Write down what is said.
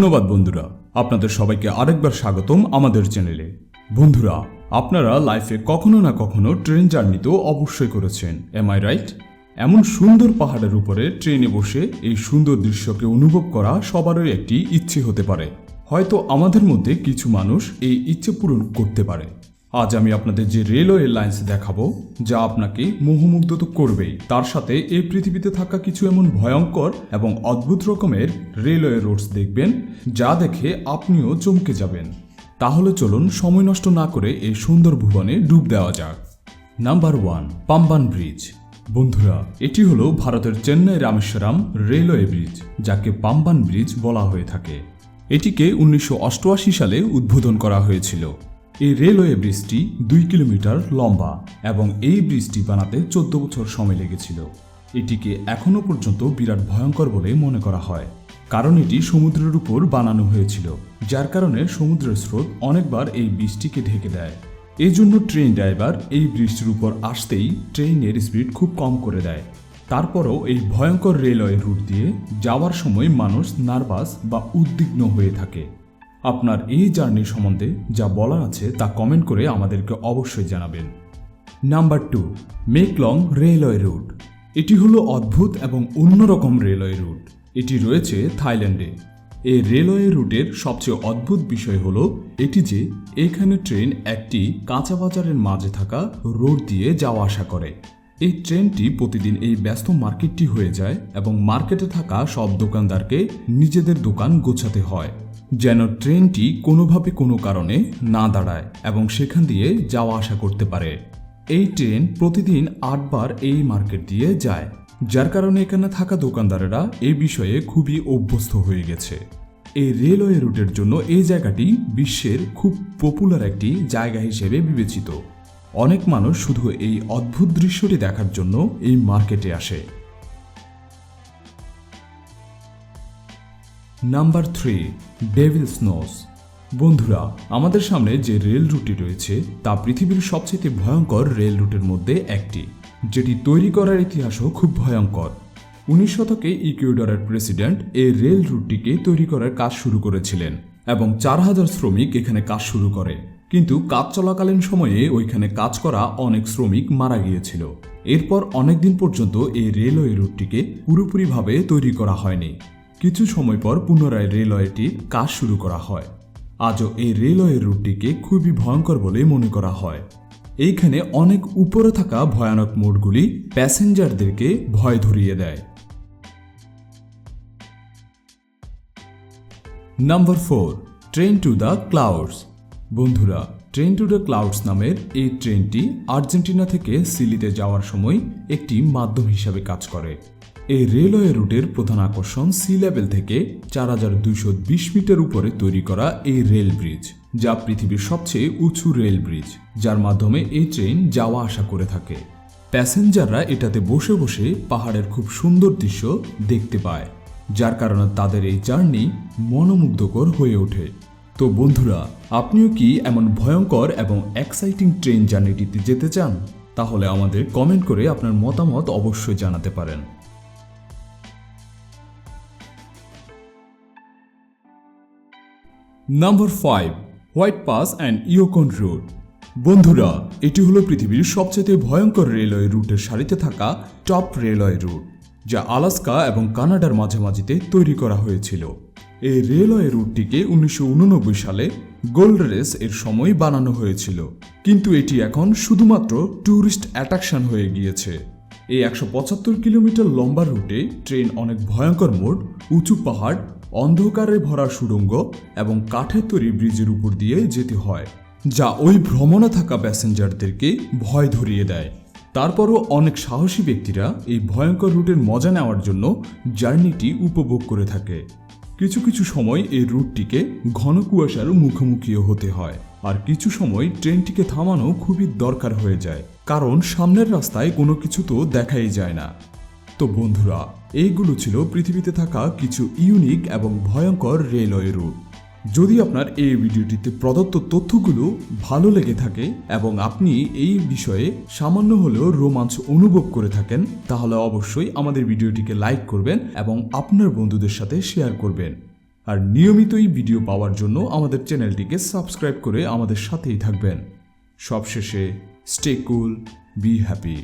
ধন্যবাদ বন্ধুরা। আপনাদের সবাইকে আরেকবার স্বাগতম আমাদের চ্যানেলে। বন্ধুরা, আপনারা লাইফে কখনো না কখনো ট্রেন জার্নি তো অবশ্যই করেছেন এম আই রাইট এমন সুন্দর পাহাড়ের উপরে ট্রেনে বসে এই সুন্দর দৃশ্যকে অনুভব করা সবারই একটি ইচ্ছে হতে পারে। হয়তো আমাদের মধ্যে কিছু মানুষ এই ইচ্ছে পূরণ করতে পারে। আজ আমি আপনাদের যে রেলওয়ে লাইন্স দেখাবো, যা আপনাকে মোহমুগ্ধ তো করবেই তার সাথে এই পৃথিবীতে থাকা কিছু এমন ভয়ঙ্কর এবং অদ্ভুত রকমের রেলওয়ে রোডস দেখবেন, যা দেখে আপনিও চমকে যাবেন। তাহলে চলুন সময় নষ্ট না করে এই সুন্দর ভুবনে ডুব দেওয়া যাক। Number one, Pamban bridge. বন্ধুরা, এটি হলো ভারতের চেন্নাই রামেশ্বরম রেলওয়ে ব্রিজ, যাকে পাম্বান ব্রিজ বলা হয়ে থাকে। এটিকে উনিশশো অষ্টআশি সালে উদ্বোধন করা হয়েছিল। এই রেলওয়ে ব্রিজটি দুই কিলোমিটার লম্বা এবং এই ব্রিজটি বানাতে চোদ্দ বছর সময় লেগেছিল। এটিকে এখনও পর্যন্ত বিরাট ভয়ঙ্কর বলে মনে করা হয়। কারণ এটি সমুদ্রের উপর বানানো হয়েছিল, যার কারণে সমুদ্রের স্রোত অনেকবার এই ব্রিজটিকে ঢেকে দেয়। এই জন্য ট্রেন ড্রাইভার এই ব্রিজটির উপর আসতেই ট্রেনের স্পিড খুব কম করে দেয়। তারপরও এই ভয়ঙ্কর রেলওয়ে রুট দিয়ে যাওয়ার সময় মানুষ নার্ভাস বা উদ্বিগ্ন হয়ে থাকে। আপনার এই জার্নি সম্বন্ধে যা বলার আছে তা কমেন্ট করে আমাদেরকে অবশ্যই জানাবেন। Number two, Maeklong railway route. এটি হলো অদ্ভুত এবং অন্যরকম রেলওয়ে রুট। এটি রয়েছে থাইল্যান্ডে। এই রেলওয়ে রুটের সবচেয়ে অদ্ভুত বিষয় হলো এটি যে এখানে ট্রেন একটি কাঁচা বাজারের মাঝে থাকা রোড দিয়ে যাওয়া আসা করে। এই ট্রেনটি প্রতিদিন এই ব্যস্ত মার্কেটটি হয়ে যায় এবং মার্কেটে থাকা সব দোকানদারকে নিজেদের দোকান গোছাতে হয়। যেন ট্রেনটি কোনোভাবে কোনো কারণে না দাঁড়ায় এবং সেখান দিয়ে যাওয়া আসা করতে পারে। এই ট্রেন প্রতিদিন আটবার এই মার্কেট দিয়ে যায়, যার কারণে এখানে থাকা দোকানদারেরা এ বিষয়ে খুবই অভ্যস্ত হয়ে গেছে। এই রেলওয়ে রুটের জন্য এই জায়গাটি বিশ্বের খুব পপুলার একটি জায়গা হিসেবে বিবেচিত। অনেক মানুষ শুধু এই অদ্ভুত দৃশ্যটি দেখার জন্য এই মার্কেটে আসে। নাম্বার থ্রি ডেভিল স্নোস বন্ধুরা, আমাদের সামনে যে রেল রুটটি রয়েছে, তা পৃথিবীর সবচেয়ে ভয়ঙ্কর রেল রুটের মধ্যে একটি, যেটি তৈরি করার ইতিহাসও খুব ভয়ঙ্কর। উনিশ শতকে ইকুয়েডরের প্রেসিডেন্ট এই রেল রুটটিকে তৈরি করার কাজ শুরু করেছিলেন এবং চার হাজার শ্রমিক এখানে কাজ শুরু করে। কিন্তু কাজ চলাকালীন সময়ে ওইখানে কাজ করা অনেক শ্রমিক মারা গিয়েছিল। এরপর অনেকদিন পর্যন্ত এই রেলওয়ে রুটটিকে পুরোপুরিভাবে তৈরি করা হয়নি। কিছু সময় পর পুনরায় রেলওয়েটি কাজ শুরু করা হয়। আজও এই রেলওয়ে রুটটিকে খুবই ভয়ঙ্কর বলে মনে করা হয়। এইখানে অনেক উপরে থাকা ভয়ানক মোড়গুলি প্যাসেঞ্জারদেরকে ভয় ধরিয়ে দেয়। Number four, train to the clouds. বন্ধুরা, ট্রেন টু দ্য ক্লাউডস নামের এই ট্রেনটি আর্জেন্টিনা থেকে সিলিতে যাওয়ার সময় একটি মাধ্যম হিসাবে কাজ করে। এই রেলওয়ে রুটের প্রধান আকর্ষণ সি লেভেল থেকে চার হাজার দুইশো বিশ মিটার উপরে তৈরি করা এই রেল ব্রিজ যা পৃথিবীর সবচেয়ে উঁচু রেল ব্রিজ যার মাধ্যমে এই ট্রেন যাওয়া আসা করে থাকে। প্যাসেঞ্জাররা এটাতে বসে বসে পাহাড়ের খুব সুন্দর দৃশ্য দেখতে পায়, যার কারণে তাদের এই জার্নি মনোমুগ্ধকর হয়ে ওঠে। তো বন্ধুরা, আপনিও কি এমন ভয়ঙ্কর এবং এক্সাইটিং ট্রেন জার্নিটিতে যেতে চান? তাহলে আমাদের কমেন্ট করে আপনার মতামত অবশ্যই জানাতে পারেন। Number five white pass and Yukon route বন্ধুরা, এটি হলো পৃথিবীর সবচেয়ে ভয়ঙ্কর রেলওয়ে রুটের সারিতে থাকা টপ রেলওয়ে রুট, যা আলাস্কা এবং কানাডার মাঝামাঝিতে তৈরি করা হয়েছিল। এই রেলওয়ে রুটটিকে উনিশশো উননব্বই সালে গোল্ড রেস এর সময় বানানো হয়েছিল। কিন্তু এটি এখন শুধুমাত্র ট্যুরিস্ট অ্যাট্রাকশন হয়ে গিয়েছে। এই একশো পঁচাত্তর কিলোমিটার লম্বা রুটে ট্রেন অনেক ভয়ঙ্কর মোড়, উঁচু পাহাড় অন্ধকারে ভরা সুড়ঙ্গ এবং কাঠের তৈরি ব্রিজের উপর দিয়ে যেতে হয়, যা ওই ভ্রমণে থাকা প্যাসেঞ্জারদেরকে ভয় ধরিয়ে দেয়। তারপরও অনেক সাহসী ব্যক্তিরা এই ভয়ঙ্কর রুটের মজা নেওয়ার জন্য জার্নিটি উপভোগ করে থাকে। কিছু কিছু সময় এই রুটটিকে ঘন কুয়াশার মুখোমুখিও হতে হয়, আর কিছু সময় ট্রেনটিকে থামানো খুবই দরকার হয়ে যায়, কারণ সামনের রাস্তায় কোনো কিছু তো দেখাই যায় না। তো বন্ধুরা, এইগুলো ছিল পৃথিবীতে থাকা কিছু ইউনিক এবং ভয়ঙ্কর রেলওয়ে রুট। যদি আপনার এই ভিডিওটিতে প্রদত্ত তথ্যগুলো ভালো লেগে থাকে এবং আপনি এই বিষয়ে সামান্য হলেও রোমাঞ্চ অনুভব করে থাকেন, তাহলে অবশ্যই আমাদের ভিডিওটিকে লাইক করবেন এবং আপনার বন্ধুদের সাথে শেয়ার করবেন। আর নিয়মিতই ভিডিও পাওয়ার জন্য আমাদের চ্যানেলটিকে সাবস্ক্রাইব করে আমাদের সাথেই থাকবেন। সবশেষে স্টে কুল বি হ্যাপি